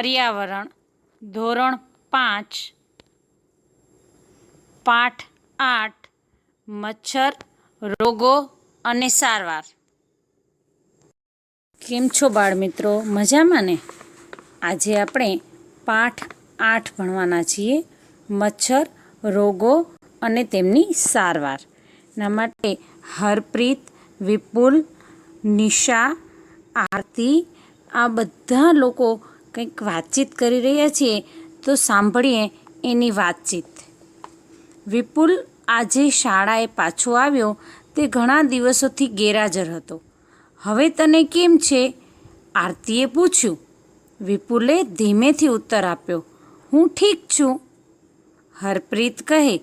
પર્યાવરણ, ધોરણ પાંચ. પાઠ આઠ, મચ્છર, રોગો અને સારવાર. કેમ છો બાળ મિત્રો મજામાં ને? આજે આપણે પાઠ આઠ ભણવાના છીએ, મચ્છર, રોગો અને તેમની સારવાર. ના માટે હરપ્રીત, વિપુલ, નિશા, આરતી, આ બધા લોકો કંઈક વાતચીત કરી રહ્યા છીએ, તો સાંભળીએ એની વાતચીત. વિપુલ આજે શાળાએ પાછો આવ્યો, તે ઘણા દિવસોથી ગેરહાજર હતો. હવે તને કેમ છે? આરતીએ પૂછ્યું. વિપુલે ધીમેથી ઉત્તર આપ્યો. હું ઠીક છું. હરપ્રીત કહે,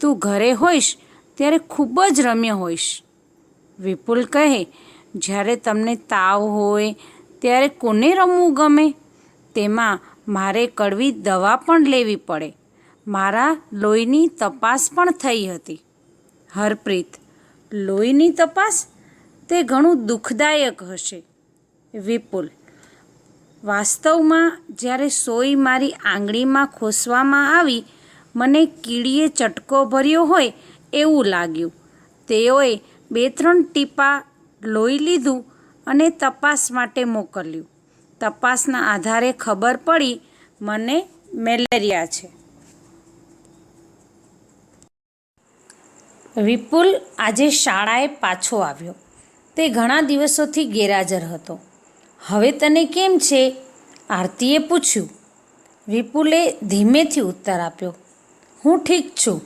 તું ઘરે હોઈશ ત્યારે ખૂબ જ રમ્ય હોઈશ. વિપુલ કહે, જ્યારે તમને તાવ હોય ત્યારે કોને રમવું ગમે? તેમાં મારે કડવી દવા પણ લેવી પડે. મારા લોહીની તપાસ પણ થઈ હતી. હરપ્રીત, લોહીની તપાસ? તે ઘણું દુઃખદાયક હશે. વિપુલ, વાસ્તવમાં જ્યારે સોય મારી આંગળીમાં ખોસવામાં આવી, મને કીડીએ ચટકો ભર્યો હોય એવું લાગ્યું. તેઓએ બે ત્રણ ટીપા લોહી લીધું અને તપાસ માટે મોકલ્યું. તપાસના આધારે ખબર પડી, મને મેલેરિયા છે. વિપુલ આજે શાળાએ પાછો આવ્યો. તે ઘણા દિવસોથી ગેરહાજર હતો. હવે તને કેમ છે? આરતીએ પૂછ્યું. વિપુલે ધીમેથી ઉત્તર આપ્યો. હું ઠીક છું.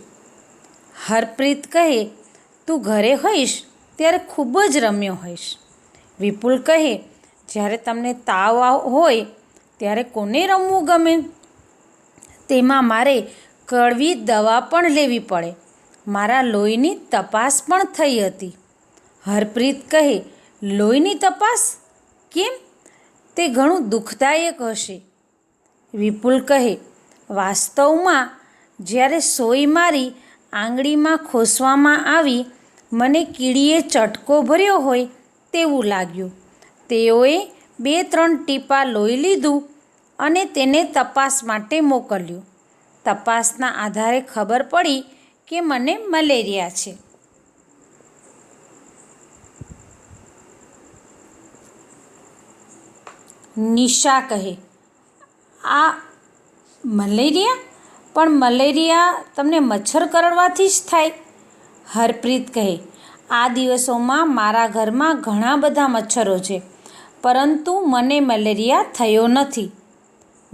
હરપ્રીત કહે, તું ઘરે હોઈશ ત્યારે ખૂબ જ રમ્યો હોઈશ. વિપુલ કહે જ્યારે તમને તાવ હોય, ત્યારે કોને રમવું ગમે? તેમાં મારે કડવી દવા પણ લેવી પડે. મારા લોહીની તપાસ પણ થઈ હતી. હરપ્રીત કહે, લોહીની તપાસ? કેમ? તે ઘણું દુઃખદાયક હશે. વિપુલ કહે, વાસ્તવમાં, જ્યારે સોય મારી આંગળીમાં ખોસવામાં આવી, મને કીડીએ ચટકો ભર્યો હોય તેવું લાગ્યું. તેઓએ બે ત્રણ ટીપા લોહી લીધું અને તેને તપાસ માટે મોકલ્યું. તપાસના આધારે ખબર પડી કે મને મલેરિયા છે. નિશા કહે, આ મલેરિયા? પણ મલેરિયા તમને મચ્છર કરડવાથી જ થાય. હરપ્રીત કહે, આ દિવસોમાં મારા ઘરમાં ઘણા બધા મચ્છરો છે. પરંતુ મને મલેરિયા થયો નથી.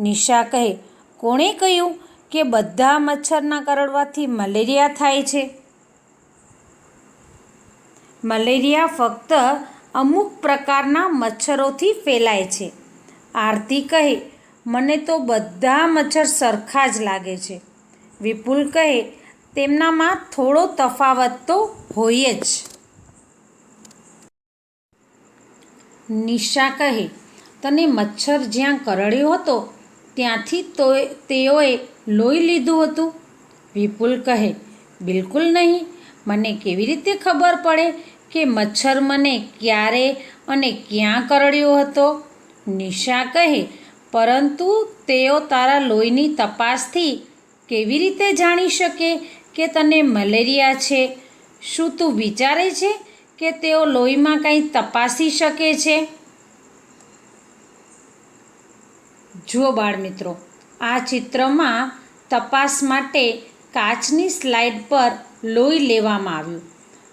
નિશા કહે, કોણે કહ્યું કે બધા મચ્છરના કરડવાથી મલેરિયા થાય છે? મલેરિયા ફક્ત અમુક પ્રકારના મચ્છરોથી ફેલાય છે. આરતી કહે, મને તો બધા મચ્છર સરખા જ લાગે છે. વિપુલ કહે, તેમનામાં થોડો તફાવત તો હોય જ. નિશા કહે, તને મચ્છર જ્યાં કરડ્યો હતો, ત્યાંથી તો તેઓએ લોહી લીધું હતું. વિપુલ કહે, બિલકુલ નહીં. મને કેવી રીતે ખબર પડે કે મચ્છર મને ક્યારે અને ક્યાં કરડ્યો હતો? નિશા કહે, પરંતુ તેઓ તારા લોહીની તપાસથી કેવી રીતે જાણી શકે કે તને મલેરિયા છે? શું તું વિચારે છે કે તેઓ લોહીમાં કંઈ તપાસી શકે છે? જુઓ બાળમિત્રો, આ ચિત્રમાં તપાસ માટે કાચની સ્લાઇડ પર લોહી લેવામાં આવ્યું.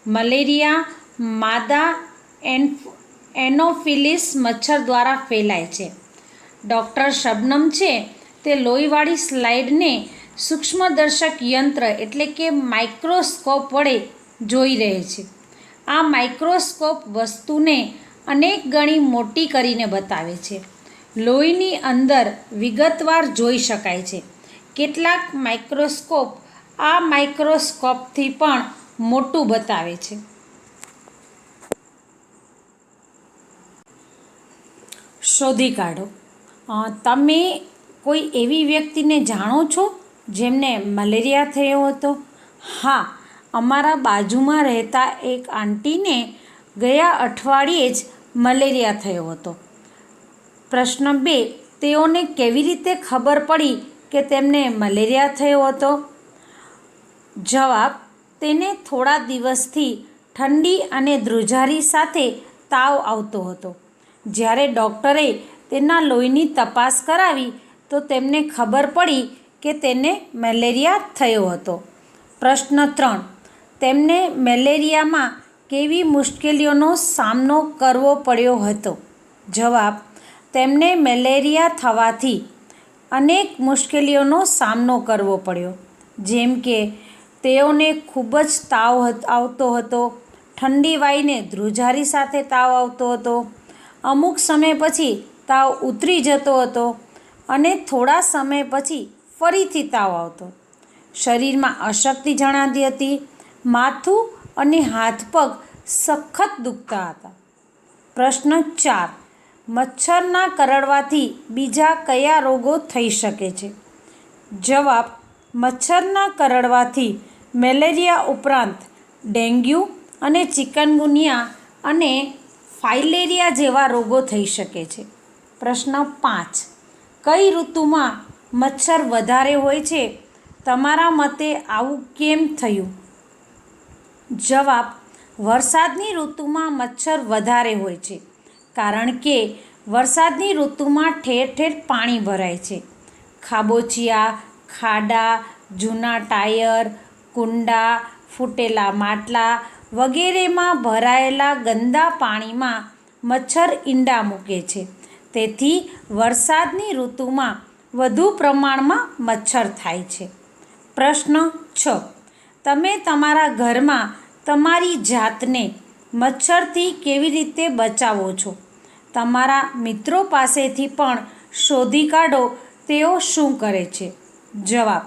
મલેરિયા, માદા એન એનોફિલિસ મચ્છર દ્વારા ફેલાય છે. ડૉક્ટર શબનમ છે તે લોહીવાળી સ્લાઇડને સૂક્ષ્મદર્શક યંત્ર એટલે કે માઇક્રોસ્કોપ વડે જોઈ રહે છે. આ માઇક્રોસ્કોપ વસ્તુને અનેક ગણી મોટી કરીને બતાવે છે. લોહીની અંદર વિગતવાર જોઈ શકાય છે. કેટલાક માઇક્રોસ્કોપ આ માઇક્રોસ્કોપથી પણ મોટું બતાવે છે. શોધી કાઢો. તમે કોઈ એવી વ્યક્તિને જાણો છો જેમને મલેરિયા થયો હતો? હા અમારા બાજુમાં રહેતા એક આંટીને ગયા અઠવાડિયે જ મલેરિયા થયો હતો. પ્રશ્ન બે, તેઓને કેવી રીતે ખબર પડી કે તેમને મલેરિયા થયો હતો? જવાબ, તેને થોડા દિવસથી ઠંડી અને ધ્રુજારી સાથે તાવ આવતો હતો. જ્યારે ડૉક્ટરે તેના લોહીની તપાસ કરાવી, તો તેમને ખબર પડી કે તેને મેલેરિયા થયો હતો. પ્રશ્ન ત્રણ તેમને મેલેરિયામાં કેવી મુશ્કેલીઓનો સામનો કરવો પડ્યો હતો? જવાબ, તેમને મેલેરિયા થવાથી અનેક મુશ્કેલીઓનો સામનો કરવો પડ્યો. જેમ કે, તેઓને ખૂબ જ તાવ આવતો હતો, ઠંડી વાઈને ધ્રુજારી સાથે તાવ આવતો હતો, અમુક સમય પછી તાવ ઉતરી જતો હતો અને થોડા સમય પછી ફરીથી તાવ આવતો. શરીરમાં અશક્તિ જણાતી હતી માથું અને હાથ પગ સખત દુખતા હતા. પ્રશ્ન ચાર. મચ્છરના કરડવાથી બીજા કયા રોગો થઈ શકે છે? જવાબ. મચ્છરના કરડવાથી મેલેરિયા ઉપરાંત ડેન્ગ્યુ અને ચિકનગુનિયા અને ફાઇલેરિયા જેવા રોગો થઈ શકે છે. પ્રશ્ન પાંચ. કઈ ઋતુમાં મચ્છર વધારે હોય છે? તમારા મતે આવું કેમ થયું? જવાબ, વરસાદની ઋતુમાં મચ્છર વધારે હોય છે, કારણ કે વરસાદની ઋતુમાં ઠેર ઠેર પાણી ભરાય છે. ખાબોચિયા, ખાડા, જૂના ટાયર, કુંડા, ફૂટેલા માટલા વગેરેમાં ભરાયેલા ગંદા પાણીમાં મચ્છર ઈંડા મૂકે છે. તેથી વરસાદની ઋતુમાં વધુ પ્રમાણમાં મચ્છર થાય છે. પ્રશ્ન છ. તમે તમારા ઘરમાં તમારી જાતને મચ્છરથી કેવી રીતે બચાવો છો? તમારા મિત્રો પાસેથી પણ શોધી કાઢો, તેઓ શું કરે છે? જવાબ,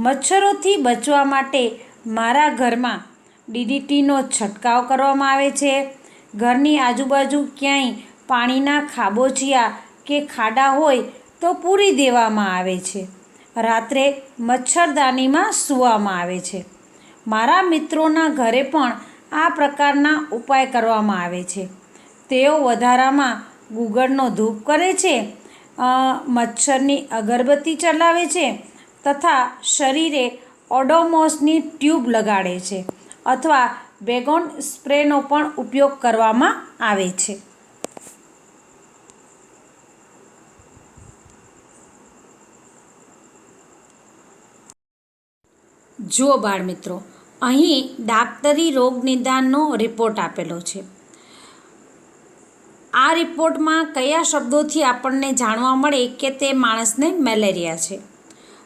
મચ્છરોથી બચવા માટે મારા ઘરમાં ડીડીટીનો છંટકાવ કરવામાં આવે છે. ઘરની આજુબાજુ ક્યાંય પાણીના ખાબોચિયા કે ખાડા હોય તો પૂરી દેવામાં આવે છે. રાત્રે મચ્છરદાનીમાં સૂવામાં આવે છે. મારા મિત્રોના ઘરે પણ આ પ્રકારના ઉપાય કરવામાં આવે છે. તેઓ વધારામાં ગુગળનો ધૂપ કરે છે મચ્છરની અગરબત્તી ચલાવે છે તથા શરીરે ઓડોમોસની ટ્યુબ લગાડે છે અથવા બેગોન સ્પ્રેનો પણ ઉપયોગ કરવામાં આવે છે. જુઓ બાળમિત્રો અહીં ડાક્ટરી રોગ નિદાનનો રિપોર્ટ આપેલો છે. આ રિપોર્ટમાં કયા શબ્દોથી આપણને જાણવા મળે કે તે માણસને મેલેરિયા છે?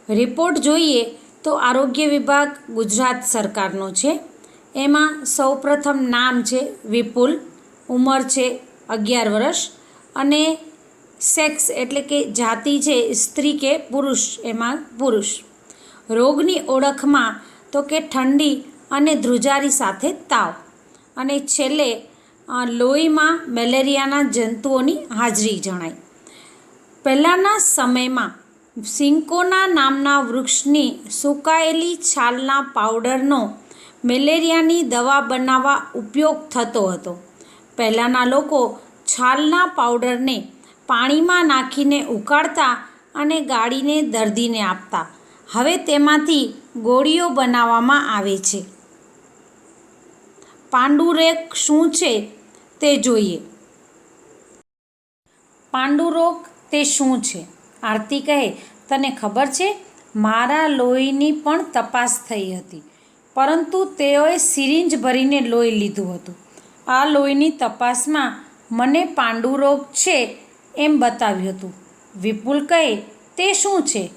રિપોર્ટ જોઈએ તો આરોગ્ય વિભાગ ગુજરાત સરકારનો છે. એમાં સૌપ્રથમ નામ છે વિપુલ, ઉંમર છે અગિયાર વર્ષ અને સેક્સ એટલે કે જાતિ છે સ્ત્રી કે પુરુષ, એમાં પુરુષ. રોગની ઓળખમાં તો કે ઠંડી અને ધ્રુજારી સાથે તાવ. અને છેલ્લે લોહીમાં મેલેરિયાના જંતુઓની હાજરી જણાય પહેલાંના સમયમાં સિંકોના નામના વૃક્ષની સુકાયેલી છાલના પાવડરનો મેલેરિયાની દવા બનાવવા ઉપયોગ થતો હતો. પહેલાંના લોકો છાલના પાવડરને પાણીમાં નાખીને ઉકાળતા અને ગાળીને દર્દીને આપતા. હવે તેમાંથી ગોળીઓ બનાવવામાં આવે છે. પાંડુરેક શું છે તે જોઈએ. પાંડુરોગ તે શું છે? આરતી કહે, તને ખબર છે, મારા લોહીની પણ તપાસ થઈ હતી, પરંતુ તેઓએ સિરિંજ ભરીને લોહી લીધું હતું. આ લોહીની તપાસમાં મને પાંડુરોગ છે એમ બતાવ્યું હતું. વિપુલ કહે, તે શું છે?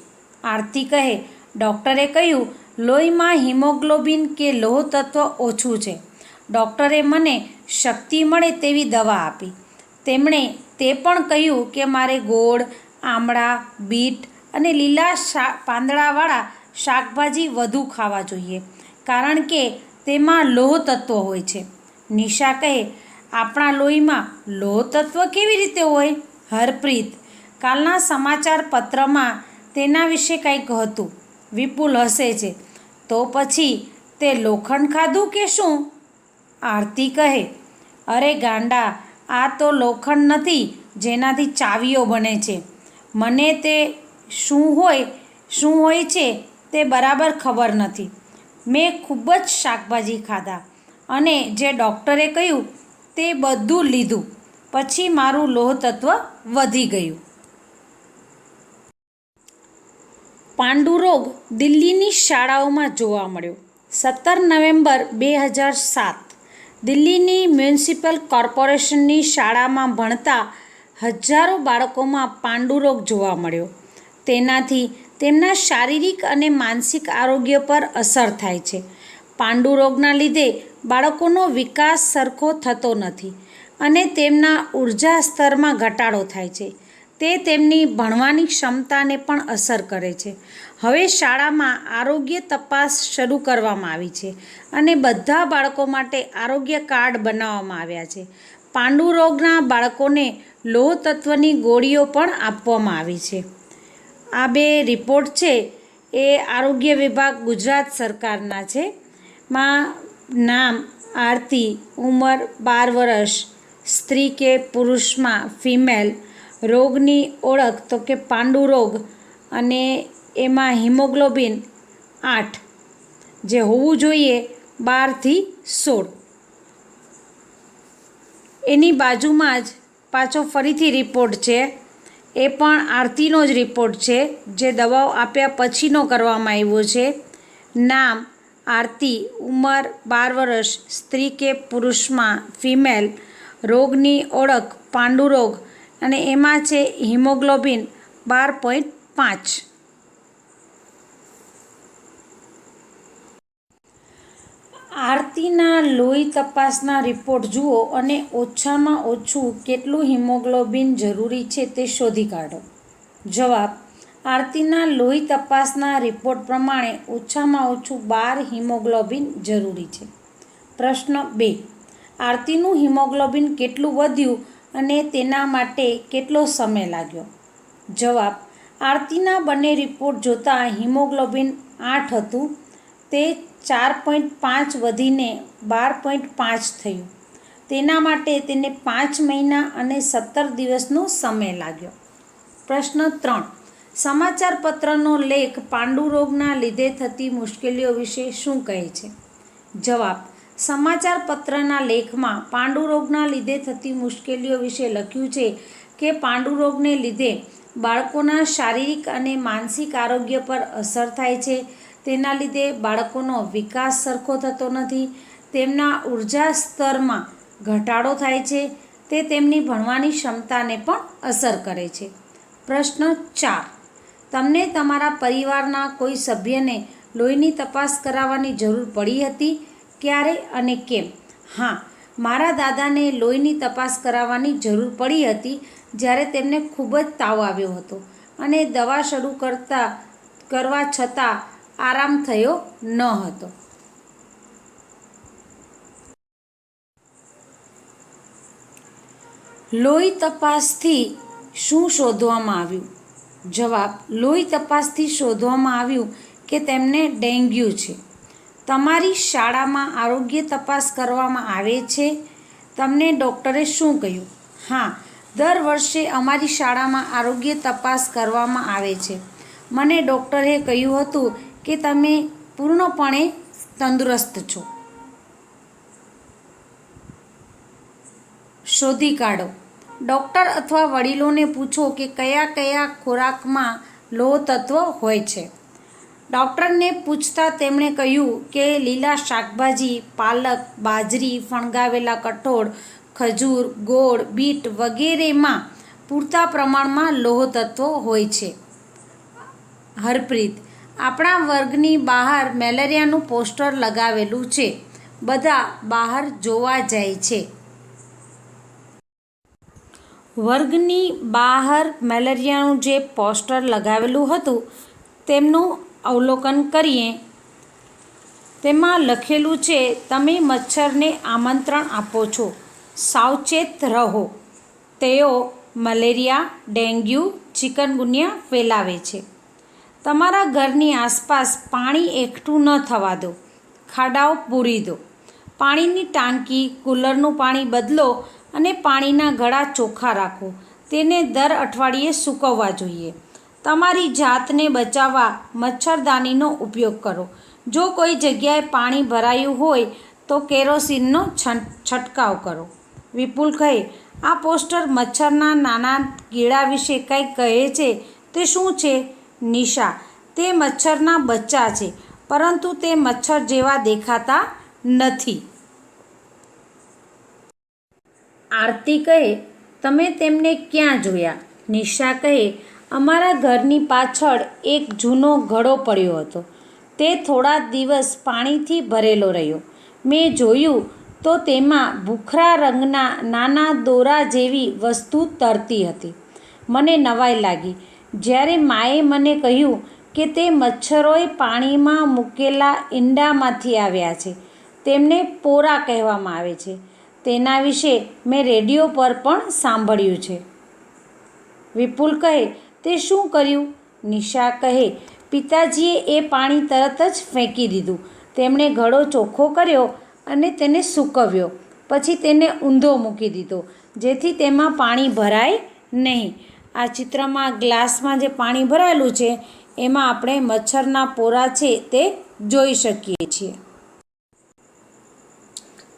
આરતી કહે, ડૉક્ટરે કહ્યું, લોહીમાં હિમોગ્લોબિન કે લોહ તત્વ ઓછું છે. ડૉક્ટરે મને શક્તિ મળે તેવી દવા આપી. તેમણે તે પણ કહ્યું કે મારે ગોળ, આમળા, બીટ અને લીલા શા, પાંદડાવાળા શાકભાજી વધુ ખાવા જોઈએ, કારણ કે તેમાં લોહ તત્વ હોય છે. નિશા કહે, આપણા લોહીમાં લોહ તત્વ કેવી રીતે હોય? હરપ્રીત, કાલના સમાચાર પત્રમાં તેના વિશે કંઈક હતું. વિપુલ હસે છે, તો પછી તે લોખંડ ખાધું કે શું? આરતી કહે, અરે ગાંડા, આ તો લોખંડ નથી, જેનાથી ચાવીઓ બને છે. મને તે શું હોય શું હોય છે તે બરાબર ખબર નથી. મેં ખૂબ જ શાકભાજી ખાધા અને જે ડૉક્ટરે કહ્યું તે બધું લીધું. પછી મારું લોહ તત્વ વધી ગયું. પાંડુરોગ દિલ્હીની શાળાઓમાં જોવા મળ્યો. સત્તર નવેમ્બર બે હજાર સાત. દિલ્હીની મ્યુનિસિપલ કોર્પોરેશનની શાળામાં ભણતા હજારો બાળકોમાં પાંડુરોગ જોવા મળ્યો. તેનાથી તેમના શારીરિક અને માનસિક આરોગ્ય પર અસર થાય છે. પાંડુરોગના લીધે બાળકોનો વિકાસ સરખો થતો નથી અને તેમના ઊર્જા સ્તરમાં ઘટાડો થાય છે. તે તેમની ભણવાની ક્ષમતાને પણ અસર કરે છે. હવે શાળામાં આરોગ્ય તપાસ શરૂ કરવામાં આવી છે અને બધા બાળકો માટે આરોગ્ય કાર્ડ બનાવવામાં આવ્યા છે. પાંડુરોગના બાળકોને લોહ તત્વની ગોળીઓ પણ આપવામાં આવી છે. આ બે રિપોર્ટ છે એ આરોગ્ય વિભાગ ગુજરાત સરકારના છે. માં નામ આરતી, ઉંમર બાર વર્ષ, સ્ત્રી કે પુરુષમાં ફિમેલ રોગની ઓળખ તો કે પાંડુ રોગ અને એમાં હિમોગ્લોબિન આઠ, જે હોવું જોઈએ બારથી સોળ. એની બાજુમાં જ પાછો ફરીથી રિપોર્ટ છે. એ પણ આરતીનો જ રિપોર્ટ છે, જે દવાઓ આપ્યા પછીનો કરવામાં આવ્યો છે. નામ, આરતી, ઉંમર, બાર વર્ષ, સ્ત્રી કે પુરુષમાં ફિમેલ રોગની ઓળખ પાંડુરોગ અને એમાં છે હિમોગ્લોબિન બાર પોઈન્ટ પાંચ. આરતીના લોહી તપાસના રિપોર્ટ જુઓ અને ઓછામાં ઓછું કેટલું હિમોગ્લોબિન જરૂરી છે તે શોધી કાઢો. જવાબ, આરતીના લોહી તપાસના રિપોર્ટ પ્રમાણે ઓછામાં ઓછું બાર હિમોગ્લોબિન જરૂરી છે. પ્રશ્ન બે, આરતીનું હિમોગ્લોબિન કેટલું વધ્યું અને તેના માટે કેટલો સમય લાગ્યો? જવાબ, આરતીના બંને રિપોર્ટ જોતાં હિમોગ્લોબિન આઠ હતું. તે ચાર પોઈન્ટ પાંચ વધીને બાર પોઈન્ટ પાંચ થયું. તેના માટે તેને પાંચ મહિના અને સત્તર દિવસનો સમય લાગ્યો. પ્રશ્ન ત્રણ, સમાચાર પત્રનો લેખ પાંડુરોગના લીધે થતી મુશ્કેલીઓ વિશે શું કહે છે? જવાબ સમાચાર પત્રના લેખમાં પાંડુરોગના લીધે થતી મુશ્કેલીઓ વિશે લખ્યું છે કે પાંડુરોગને લીધે બાળકોના શારીરિક અને માનસિક આરોગ્ય પર અસર થાય છે. તેના લીધે બાળકોનો વિકાસ સરખો થતો નથી. તેમના ઊર્જા સ્તરમાં ઘટાડો થાય છે. તે તેમની ભણવાની ક્ષમતાને પણ અસર કરે છે. પ્રશ્ન ચાર. તમને તમારા પરિવારના કોઈ સભ્યને લોહીની તપાસ કરાવવાની જરૂર પડી હતી? ક્યારે અને કેમ? હા, મારા દાદાને લોહીની તપાસ કરાવવાની જરૂર પડી હતી જ્યારે તેમને ખૂબ જ તાવ આવ્યો હતો અને દવા શરૂ કરતા, કરવા છતાં આરામ થયો ન હતો. લોહી તપાસથી શું શોધવામાં આવ્યું? જવાબ, લોહી તપાસથી શોધવામાં આવ્યું કે તેમને ડેન્ગ્યુ છે. તમારી શાળામાં આરોગ્ય તપાસ કરવામાં આવે છે? તમને ડૉક્ટરે શું કહ્યું? હા, દર વર્ષે અમારી શાળામાં આરોગ્ય તપાસ કરવામાં આવે છે. મને ડૉક્ટરે કહ્યું હતું કે તમે પૂર્ણપણે તંદુરસ્ત છો. શોધી કાઢો. ડૉક્ટર અથવા વડીલોને પૂછો કે કયા કયા ખોરાકમાં લોહ તત્વ હોય છે. ડૉક્ટરને પૂછતા તેમણે કહ્યું કે લીલા શાકભાજી, પાલક, બાજરી, ફણગાવેલા કઠોળ, ખજૂર, ગોળ, બીટ વગેરેમાં પૂરતા પ્રમાણમાં લોહ તત્વો હોય છે. હરપ્રીત, આપણા વર્ગની બહાર મેલેરિયાનું પોસ્ટર લગાવેલું છે. બધા બહાર જોવા જાય છે. વર્ગની બહાર મેલેરિયાનું જે પોસ્ટર લગાવેલું હતું, તેમનું અવલોકન કરીએ. તેમાં લખેલું છે, તમે મચ્છરને આમંત્રણ આપો છો. સાવચેત રહો. તેઓ મલેરિયા, ડેન્ગ્યુ, ચિકનગુનિયા ફેલાવે છે. તમારા ઘરની આસપાસ પાણી એકઠું ન થવા દો. ખાડાઓ પૂરી દો. પાણીની ટાંકી, કુલરનું પાણી બદલો અને પાણીના ગળા ચોખ્ખા રાખો. તેને દર અઠવાડિયે સૂકવવા જોઈએ. તમારી જાતને બચાવવા મચ્છરદાનીનો ઉપયોગ કરો. જો કોઈ જગ્યાએ પાણી ભરાયું હોય તો કેરોસીનનો છંટકાવ કરો. વિપુલ કહે, આ પોસ્ટર મચ્છરના નાના કીડા વિશે કંઈક કહે છે? તે શું છે? નિશા, તે મચ્છરના બચ્ચા છે, પરંતુ તે મચ્છર જેવા દેખાતા નથી. આરતી કહે, તમે તેમને ક્યાં જોયા? નિશા કહે અમારા ઘરની પાછળ એક જૂનો ઘડો પડ્યો હતો. તે થોડા દિવસ પાણીથી ભરેલો રહ્યો. મેં જોયું તો તેમાં ભૂખરા રંગના નાના દોરા જેવી વસ્તુ તરતી હતી. મને નવાઈ લાગી. જ્યારે માએ મને કહ્યું કે તે મચ્છરોએ પાણીમાં મૂકેલા ઈંડામાંથી આવ્યા છે, તેમને પોરા કહેવામાં આવે છે. તેના વિશે મેં રેડિયો પર પણ સાંભળ્યું છે. વિપુલ કહે તે શું કર્યું? નિશા કહે, પિતાજીએ એ પાણી તરત જ ફેંકી દીધું. તેમણે ઘડો ચોખ્ખો કર્યો અને તેને સૂકવ્યો. પછી તેને ઊંધો મૂકી દીધો, જેથી તેમાં પાણી ભરાય નહીં. આ ચિત્રમાં ગ્લાસમાં જે પાણી ભરાયેલું છે, એમાં આપણે મચ્છરના પોરા છે તે જોઈ શકીએ છીએ.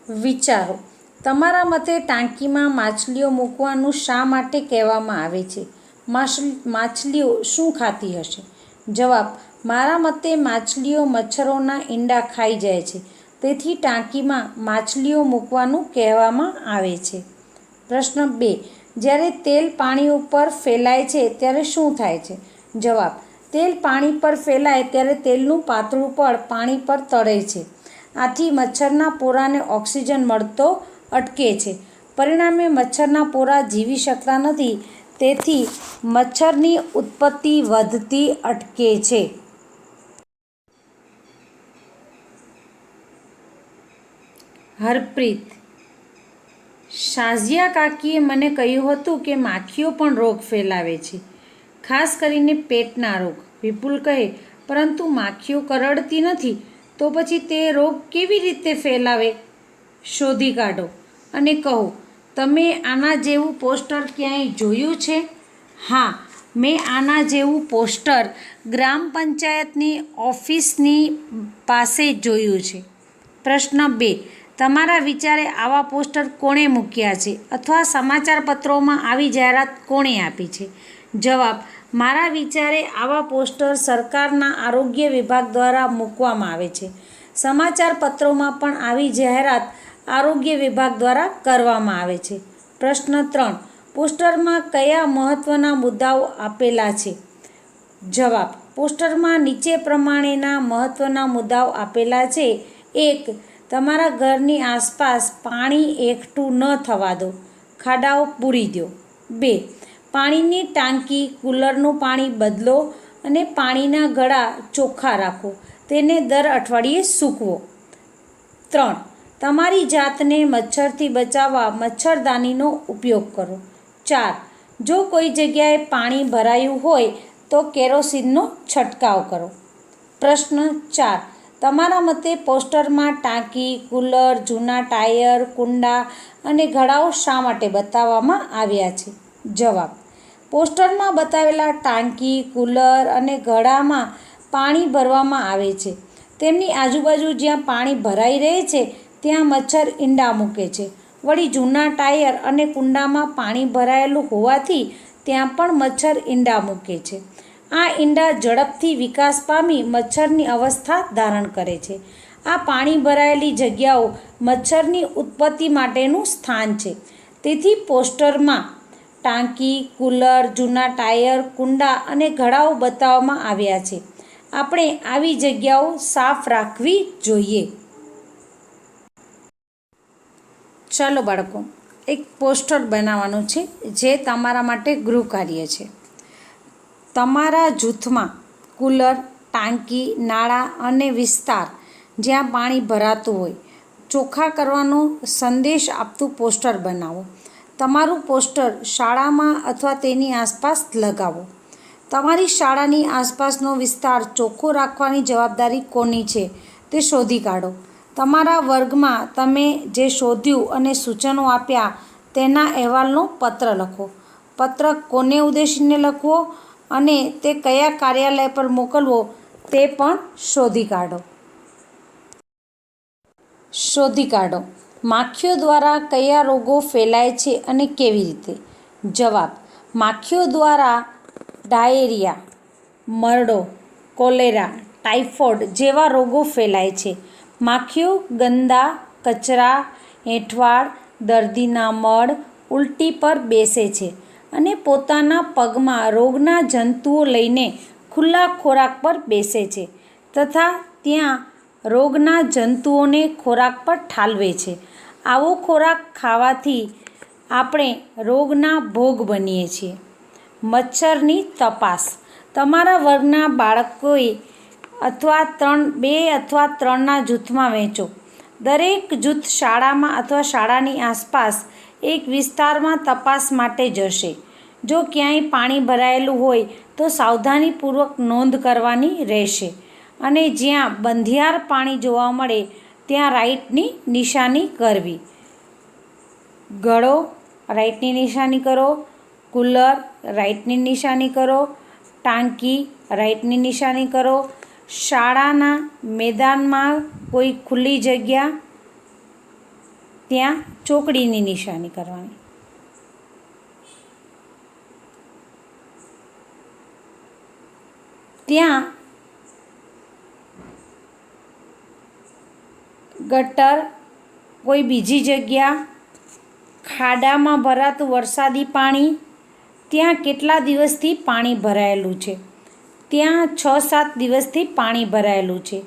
વિચારો. તમારા મતે ટાંકીમાં માછલીઓ મૂકવાનું શા માટે કહેવામાં આવે છે? માછલીઓ શું ખાતી હશે? જવાબ, મારા મતે માછલીઓ મચ્છરોના ઈંડા ખાઈ જાય છે. તેથી ટાંકીમાં માછલીઓ મૂકવાનું કહેવામાં આવે છે. પ્રશ્ન બે, જ્યારે તેલ પાણી ઉપર ફેલાય છે, ત્યારે શું થાય છે? જવાબ, તેલ પાણી પર ફેલાય ત્યારે તેલનું પાતળું પડ પાણી પર તળે છે. આથી મચ્છરના પોરાને ઓક્સિજન મળતો અટકે છે. પરિણામે મચ્છરના પોરા જીવી શકતા નથી તેથી મચ્છરની ઉત્પત્તિ વધતી અટકે છે. હરપ્રીત, શાઝિયા કાકીએ મને કહ્યું હતું કે માખીઓ પણ રોગ ફેલાવે છે. ખાસ કરીને પેટના રોગ. વિપુલ કહે, પરંતુ માખીઓ કરડતી નથી, તો પછી તે રોગ કેવી રીતે ફેલાવે? શોધી કાઢો અને કહો તમે આના જેવું પોસ્ટર ક્યાંય જોયું છે? હા, મેં આના જેવું પોસ્ટર ગ્રામ પંચાયતની ઓફિસની પાસે જોયું છે. પ્રશ્ન બે, તમારા વિચારે આવા પોસ્ટર કોણે મૂક્યા છે અથવા સમાચાર પત્રોમાં આવી જાહેરાત કોણે આપી છે? જવાબ, મારા વિચારે આવા પોસ્ટર સરકારના આરોગ્ય વિભાગ દ્વારા મૂકવામાં આવે છે. સમાચાર પત્રોમાં પણ આવી જાહેરાત આરોગ્ય વિભાગ દ્વારા કરવામાં આવે છે. પ્રશ્ન ત્રણ, પોસ્ટરમાં કયા મહત્ત્વના મુદ્દાઓ આપેલા છે? જવાબ, પોસ્ટરમાં નીચે પ્રમાણેના મહત્ત્વના મુદ્દાઓ આપેલા છે. એક, તમારા ઘરની આસપાસ પાણી એકઠું ન થવા દો. ખાડાઓ પૂરી દો. બે, પાણીની ટાંકી કુલરનું પાણી બદલો અને પાણીના ગળા ચોખ્ખા રાખો. તેને દર અઠવાડિયે સૂકવો. ત્રણ તમારી જાતને મચ્છરથી બચાવવા મચ્છરદાનીનો ઉપયોગ કરો. ચાર, જો કોઈ જગ્યાએ પાણી ભરાયું હોય તો કેરોસીનનો છંટકાવ કરો. પ્રશ્ન ચાર, તમારા મતે પોસ્ટરમાં ટાંકી, કુલર, જૂના ટાયર, કુંડા અને ઘડાઓ શા માટે બતાવવામાં આવ્યા છે? જવાબ, પોસ્ટરમાં બતાવેલા ટાંકી, કુલર અને ઘડામાં પાણી ભરવામાં આવે છે. તેમની આજુબાજુ જ્યાં પાણી ભરાઈ રહે છે ત્યાં મચ્છર ઈંડા મૂકે છે. વળી જૂના ટાયર અને કુંડામાં પાણી ભરાયેલું હોવાથી ત્યાં પણ મચ્છર ઈંડા મૂકે છે. આ ઈંડા ઝડપથી વિકાસ પામી મચ્છરની અવસ્થા ધારણ કરે છે. આ પાણી ભરાયેલી જગ્યાઓ મચ્છરની ઉત્પત્તિ માટેનું સ્થાન છે. તેથી પોસ્ટરમાં ટાંકી, કુલર, જૂના ટાયર, કુંડા અને ઘડાઓ બતાવવામાં આવ્યા છે. આપણે આવી જગ્યાઓ સાફ રાખવી જોઈએ. ચાલો બાળકો, એક પોસ્ટર બનાવવાનું છે જે તમારા માટે ગૃહ કાર્ય છે. તમારા જૂથમાં કુલર, ટાંકી, નાળા અને વિસ્તાર જ્યાં પાણી ભરાતું હોય, ચોખ્ખા કરવાનો સંદેશ આપતું પોસ્ટર બનાવો. તમારું પોસ્ટર શાળામાં અથવા તેની આસપાસ લગાવો. તમારી શાળાની આસપાસનો વિસ્તાર ચોખ્ખો રાખવાની જવાબદારી કોની છે તે શોધી કાઢો. તમારા વર્ગમાં તમે જે શોધ્યું અને સૂચનો આપ્યા, તેના અહેવાલનો પત્ર લખો. પત્ર કોને ઉદ્દેશીને લખવો અને તે કયા કાર્યાલય પર મોકલવો, તે પણ શોધી કાઢો. શોધી કાઢો. માખીઓ દ્વારા કયા રોગો ફેલાય છે અને કેવી રીતે? જવાબ, માખીઓ દ્વારા ડાયેરિયા, મરડો, કોલેરા ટાઇફોઇડ જેવા રોગો ફેલાય છે. માખીઓ, ગંદા, કચરા એંઠવાડ દર્દીના મળ ઉલટી પર બેસે છે અને પોતાના પગમાં રોગના જંતુઓ લઈને ખુલ્લા ખોરાક પર બેસે છે તથા ત્યાં રોગના જંતુઓને ખોરાક પર ઠાલવે છે. આવો ખોરાક ખાવાથી આપણે રોગના ભોગ બનીએ છીએ. મચ્છરની તપાસ. તમારા વર્ગના બાળકોએ અથવા ત્રણ, બે અથવા ત્રણના જૂથમાં વહેંચો. દરેક જૂથ શાળામાં અથવા શાળાની આસપાસ એક વિસ્તારમાં તપાસ માટે જશે. જો ક્યાંય પાણી ભરાયેલું હોય, તો સાવધાનીપૂર્વક નોંધ કરવાની રહેશે. અને જ્યાં બંધિયાર પાણી જોવા મળે, ત્યાં રાઈટની નિશાની કરવી. ગળો, રાઈટની નિશાની કરો. કુલર, રાઈટની નિશાની કરો. ટાંકી, રાઈટની નિશાની કરો. શાળાના મેદાનમાં કોઈ ખુલ્લી જગ્યા ત્યાં ચોકડીની નિશાની કરવાની. ત્યાં ગટર, કોઈ બીજી જગ્યા, ખાડામાં ભરાતું વરસાદી પાણી, ત્યાં કેટલા દિવસથી પાણી ભરાયેલું છે? ત્યાં છ સાત દિવસથી પાણી ભરાયેલું છે.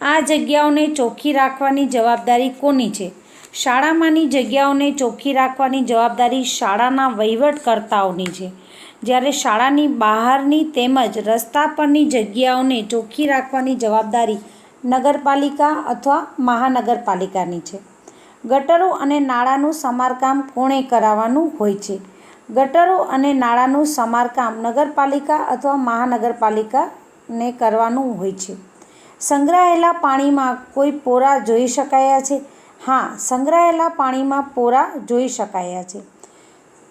આ જગ્યાઓને ચોખ્ખી રાખવાની જવાબદારી કોની છે? શાળામાંની જગ્યાઓને ચોખ્ખી રાખવાની જવાબદારી શાળાના વહીવટકર્તાઓની છે. જ્યારે શાળાની બહારની તેમજ રસ્તા પરની જગ્યાઓને ચોખ્ખી રાખવાની જવાબદારી નગરપાલિકા અથવા મહાનગરપાલિકાની છે. ગટરો અને નાળાનું સમારકામ કોણે કરાવવાનું હોય છે? ગટરો અને નાળાનું સમારકામ નગરપાલિકા અથવા મહાનગરપાલિકાને કરવાનું હોય છે. સંગ્રહાયેલા પાણીમાં કોઈ પોરા જોઈ શકાયા છે? હા સંગ્રહાયેલા પાણીમાં પોરા જોઈ શકાયા છે.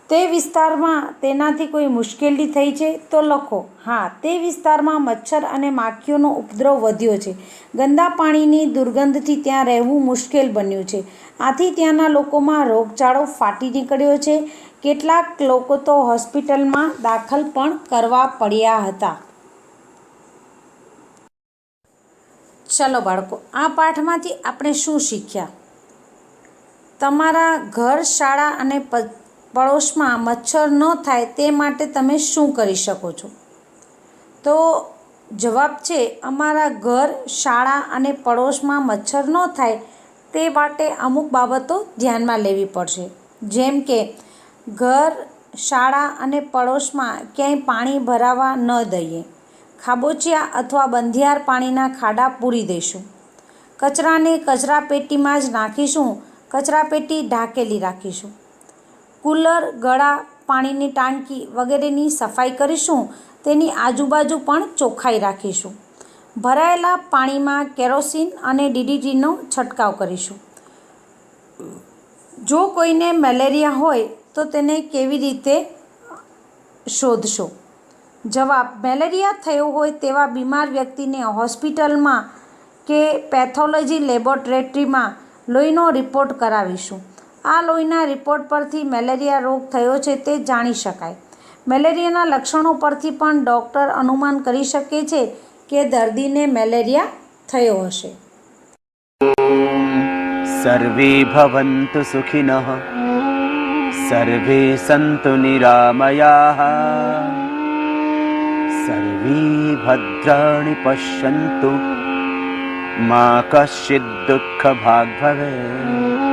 તે વિસ્તારમાં તેનાથી કોઈ મુશ્કેલી થઈ છે તો લખો. હા, તે વિસ્તારમાં મચ્છર અને માખીઓનો ઉપદ્રવ વધ્યો છે. ગંદા પાણીની દુર્ગંધથી ત્યાં રહેવું મુશ્કેલ બન્યું છે. આથી ત્યાંના લોકોમાં રોગચાળો ફાટી નીકળ્યો છે. કેટલાક લોકો તો હોસ્પિટલમાં દાખલ પણ કરવા પડ્યા હતા. ચલો બાળકો, આ પાઠમાંથી આપણે શું શીખ્યા? તમારા ઘર, શાળા અને પડોશમાં મચ્છર ન થાય તે માટે તમે શું કરી શકો છો? તો જવાબ છે, અમારા ઘર, શાળા અને પડોશમાં મચ્છર ન થાય તે માટે અમુક બાબતો ધ્યાનમાં લેવી પડશે. જેમ કે ઘર, શાળા અને પડોશમાં ક્યાંય પાણી ભરાવા ન દઈએ. ખાબોચિયા અથવા બંધિયાર પાણીના ખાડા પૂરી દઈશું. કચરાને કચરાપેટીમાં જ નાખીશું કચરાપેટી ઢાંકેલી રાખીશું. કુલર, ગળા, પાણીની ટાંકી વગેરેની સફાઈ કરીશું, તેની આજુબાજુ પણ ચોખ્ખાઈ રાખીશું. ભરાયેલા પાણીમાં કેરોસીન અને ડીડીટીનો છંટકાવ કરીશું. જો કોઈને મેલેરિયા હોય તો તેને કેવી રીતે શોધશો? જવાબ, મેલેરિયા થયો હોય તેવા બીમાર વ્યક્તિને હોસ્પિટલમાં કે પેથોલોજી લેબોરેટરીમાં લોહીનો રિપોર્ટ કરાવીશું. આ લોહીના રિપોર્ટ પરથી મેલેરિયા રોગ થયો છે તે જાણી શકાય. મેલેરિયાના લક્ષણો પરથી પણ ડૉક્ટર અનુમાન કરી શકે છે કે દર્દીને મેલેરિયા થયો હશે. સર્વે ભવંતુ સુખિનઃ. सर्वे सन्तु निरामयाः। सर्वे भद्राणि पश्यन्तु। मा कश्चित् दुःखभाग् भवेत्